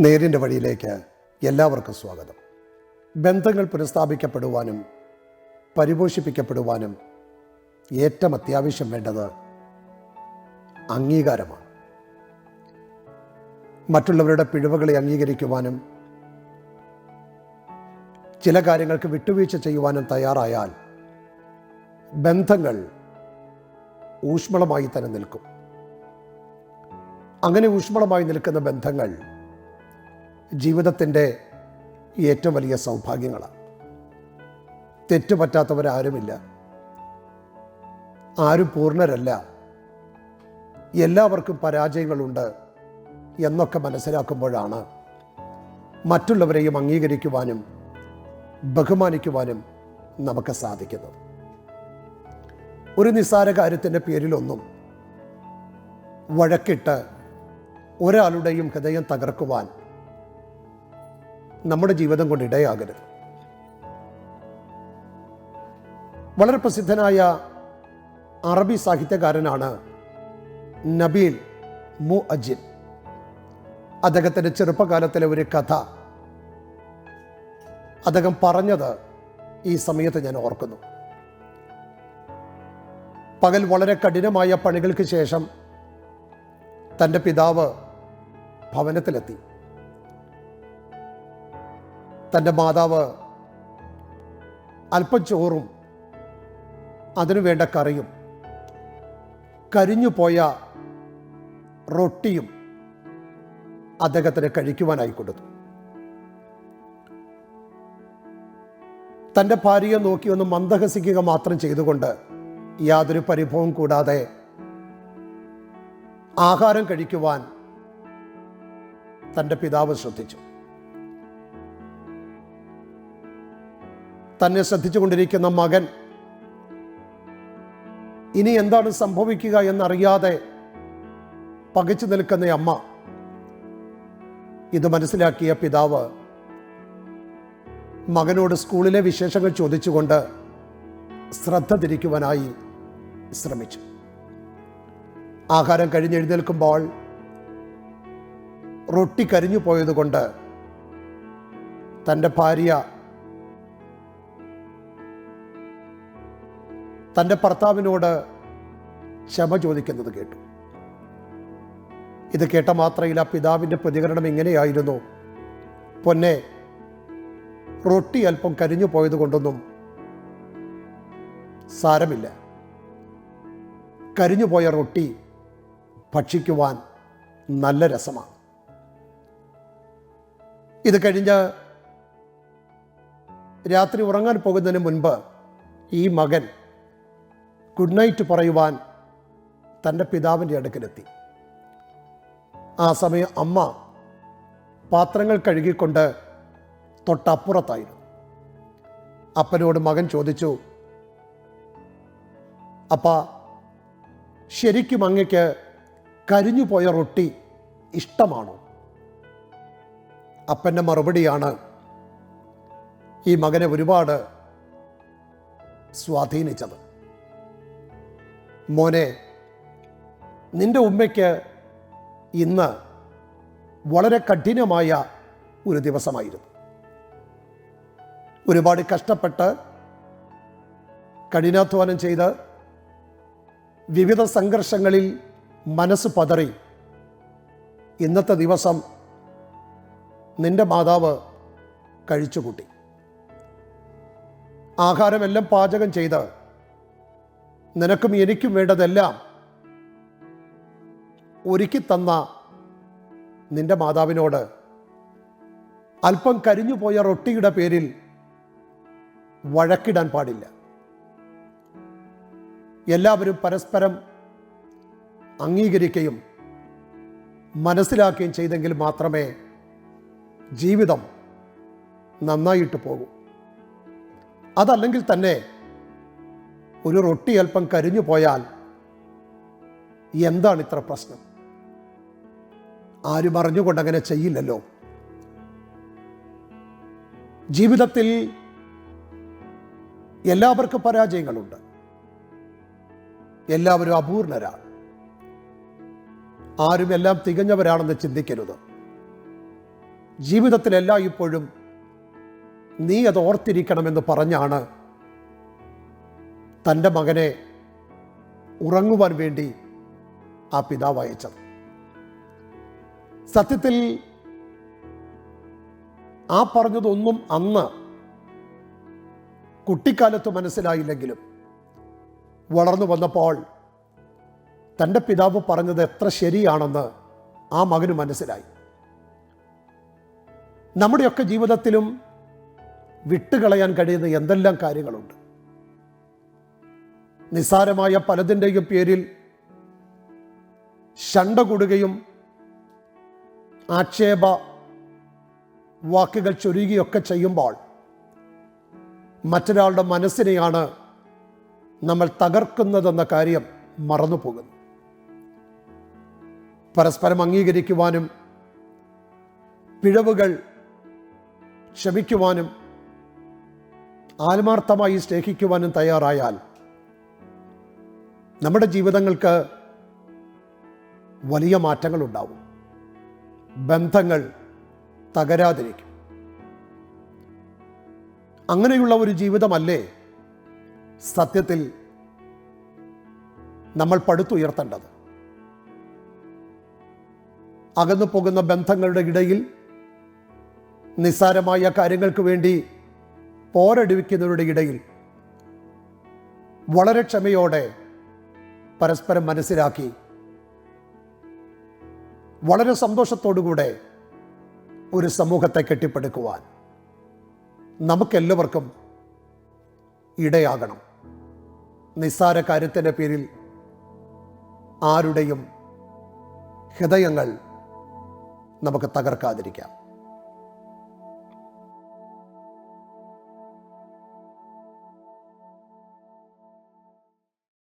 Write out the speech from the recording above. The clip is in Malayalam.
നേരിന്റെ വഴിയിലേക്ക് എല്ലാവർക്കും സ്വാഗതം. ബന്ധങ്ങൾ പുനഃസ്ഥാപിക്കപ്പെടുവാനും പരിപോഷിപ്പിക്കപ്പെടുവാനും ഏറ്റവും അത്യാവശ്യം വേണ്ടത് അംഗീകാരമാണ്. മറ്റുള്ളവരുടെ പിഴവുകളെ അംഗീകരിക്കുവാനും ചില കാര്യങ്ങൾക്ക് വിട്ടുവീഴ്ച ചെയ്യുവാനും തയ്യാറായാൽ ബന്ധങ്ങൾ ഊഷ്മളമായി തന്നെ നിൽക്കും. അങ്ങനെ ഊഷ്മളമായി നിൽക്കുന്ന ബന്ധങ്ങൾ ജീവിതത്തിന്റെ ഏറ്റവും വലിയ സൗഭാഗ്യങ്ങളാണ്. തെറ്റുപറ്റാത്തവരാരുമില്ല. ആരും പൂർണരല്ല. എല്ലാവർക്കും പരാജയങ്ങളുണ്ട് എന്നൊക്കെ മനസ്സിലാക്കുമ്പോഴാണ് മറ്റുള്ളവരെയും അംഗീകരിക്കുവാനും ബഹുമാനിക്കുവാനും നമുക്ക് സാധിക്കുന്നത്. ഒരു നിസ്സാര കാര്യത്തിന്റെ പേരിലൊന്നും വഴക്കിട്ട് ഒരാളുടെയും ഹൃദയം തകർക്കുവാൻ നമ്മുടെ ജീവിതം കൊണ്ട് ഇടയാകരുത്. വളരെ പ്രസിദ്ധനായ അറബി സാഹിത്യകാരനാണ് നബീൽ മു അജിൻ അദ്ദേഹത്തിന്റെ ചെറുപ്പകാലത്തിലെ ഒരു കഥ അദ്ദേഹം പറഞ്ഞത് ഈ സമയത്ത് ഞാൻ ഓർക്കുന്നു. പകൽ വളരെ കഠിനമായ പണികൾക്ക് ശേഷം തന്റെ പിതാവ് ഭവനത്തിലെത്തി. തന്റെ മാതാവ് അല്പം ചോറും അതിനു വേണ്ട കറിയും കരിഞ്ഞു പോയ റൊട്ടിയും അദ്ദേഹത്തിന് കഴിക്കുവാനായി കൊടുത്തു. തന്റെ ഭാര്യയെ നോക്കി ഒന്ന് മന്ദഹസിക്കുക മാത്രം ചെയ്തുകൊണ്ട് യാതൊരു പരിഭവം കൂടാതെ ആഹാരം കഴിക്കുവാൻ തന്റെ പിതാവ് ശ്രദ്ധിച്ചു. തന്നെ ശ്രദ്ധിച്ചുകൊണ്ടിരിക്കുന്ന മകൻ. ഇനി എന്താണ് സംഭവിക്കുക എന്നറിയാതെ പകച്ചു നിൽക്കുന്ന അമ്മ ഇത് മനസ്സിലാക്കിയ പിതാവ് മകനോട് സ്കൂളിലെ വിശേഷങ്ങൾ ചോദിച്ചുകൊണ്ട് ശ്രദ്ധ തിരിക്കുവാനായി ശ്രമിച്ചു. ആഹാരം കഴിഞ്ഞെഴുന്നേൽക്കുമ്പോൾ റൊട്ടി കരിഞ്ഞു പോയതുകൊണ്ട് തന്റെ ഭാര്യ തന്റെ ഭർത്താവിനോട് ക്ഷമ ചോദിക്കുന്നത് കേട്ടു. ഇത് കേട്ട മാത്രയിൽ ആ പിതാവിന്റെ പ്രതികരണം ഇങ്ങനെയായിരുന്നു. പൊന്നെ റൊട്ടി അല്പം കരിഞ്ഞു പോയത് കൊണ്ടൊന്നും സാരമില്ല. കരിഞ്ഞു പോയ റൊട്ടി ഭക്ഷിക്കുവാൻ നല്ല രസമാണ്. ഇത് കഴിഞ്ഞ് രാത്രി ഉറങ്ങാൻ പോകുന്നതിന് മുൻപ് ഈ മകൻ ഗുഡ് നൈറ്റ് പറയുവാൻ തന്റെ പിതാവിന്റെ അടുക്കലെത്തി. ആ സമയം അമ്മ പാത്രങ്ങൾ കഴുകിക്കൊണ്ട് തൊട്ടപ്പുറത്തായിരുന്നു. അപ്പനോട് മകൻ ചോദിച്ചു അപ്പ ശരിക്കും അങ്ങക്ക് കരിഞ്ഞു പോയ റൊട്ടി ഇഷ്ടമാണോ? അപ്പന്റെ മറുപടിയാണ് ഈ മകനെ ഒരുപാട് സ്വാധീനിച്ചത്. മോനെ നിന്റെ ഉമ്മയ്ക്ക് ഇന്ന് വളരെ കഠിനമായ ഒരു ദിവസമായിരുന്നു. ഒരുപാട് കഷ്ടപ്പെട്ട് കഠിനാധ്വാനം ചെയ്ത് വിവിധ സംഘർഷങ്ങളിൽ മനസ്സ് പതറി. ഇന്നത്തെ ദിവസം നിന്റെ മാതാവ് കഴിച്ചുകൂട്ടി. ആഹാരമെല്ലാം പാചകം ചെയ്ത് നിനക്കും എനിക്കും വേണ്ടതെല്ലാം ഒരുക്കി തന്ന നിന്റെ മാതാവിനോട്. അല്പം കരിഞ്ഞു പോയ റൊട്ടിയുടെ പേരിൽ വഴക്കിടാൻ പാടില്ല. എല്ലാവരും പരസ്പരം അംഗീകരിക്കുകയും മനസ്സിലാക്കുകയും ചെയ്തെങ്കിൽ മാത്രമേ ജീവിതം നന്നായിട്ട് പോകൂ. അതല്ലെങ്കിൽ തന്നെ ഒരു റൊട്ടി അല്പം കരിഞ്ഞു പോയാൽ എന്താണ് ഇത്ര പ്രശ്നം? ആരും അറിഞ്ഞുകൊണ്ട് അങ്ങനെ ചെയ്യില്ലല്ലോ. ജീവിതത്തിൽ എല്ലാവർക്കും പരാജയങ്ങളുണ്ട്. എല്ലാവരും അപൂർണരാണ്. ആരും എല്ലാം തികഞ്ഞവരാണെന്ന് ചിന്തിക്കരുത്. ജീവിതത്തിലെല്ലാം എല്ലായ്പ്പോഴും നീ അത് ഓർത്തിരിക്കണമെന്ന് പറഞ്ഞാണ് തന്റെ മകനെ ഉറങ്ങുവാൻ വേണ്ടി ആ പിതാവ് അയച്ചത്. സത്യത്തിൽ ആ പറഞ്ഞതൊന്നും അന്ന് കുട്ടിക്കാലത്ത് മനസ്സിലായില്ലെങ്കിലും വളർന്നു വന്നപ്പോൾ തന്റെ പിതാവ് പറഞ്ഞത് എത്ര ശരിയാണെന്ന് ആ മകന് മനസ്സിലായി. നമ്മുടെയൊക്കെ ജീവിതത്തിലും വിട്ടുകളയാൻ കഴിയുന്ന എന്തെല്ലാം കാര്യങ്ങളുണ്ട്? നിസ്സാരമായ പലതിന്റെയും പേരിൽ ശണ്ട കൂടുകയും ആക്ഷേപ വാക്കുകൾ ചൊരുകയൊക്കെ ചെയ്യുമ്പോൾ മറ്റൊരാളുടെ മനസ്സിനെയാണ് നമ്മൾ തകർക്കുന്നതെന്ന കാര്യം മറന്നു പോകുന്നു പരസ്പരം അംഗീകരിക്കുവാനും പിഴവുകൾ ക്ഷമിക്കുവാനും ആത്മാർത്ഥമായി സ്നേഹിക്കുവാനും തയ്യാറായാൽ നമ്മുടെ ജീവിതങ്ങൾക്ക് വലിയ മാറ്റങ്ങൾ ഉണ്ടാവും ബന്ധങ്ങൾ തകരാതിരിക്കും. അങ്ങനെയുള്ള ഒരു ജീവിതമല്ലേ സത്യത്തിൽ നമ്മൾ പടുത്തുയർത്തേണ്ടത്? അകന്നു പോകുന്ന ബന്ധങ്ങളുടെ ഇടയിൽ നിസ്സാരമായ കാര്യങ്ങൾക്ക് വേണ്ടി പോരടിവിക്കുന്നവരുടെ ഇടയിൽ വളരെ ക്ഷമയോടെ പരസ്പരം മനസ്സിലാക്കി. വളരെ സന്തോഷത്തോടുകൂടെ ഒരു സമൂഹത്തെ കെട്ടിപ്പടുക്കുവാൻ നമുക്കെല്ലാവർക്കും ഇടയാകണം. നിസ്സാര കാര്യത്തിന്റെ പേരിൽ ആരുടെയും ഹൃദയങ്ങൾ നമുക്ക് തകർക്കാതിരിക്കാം.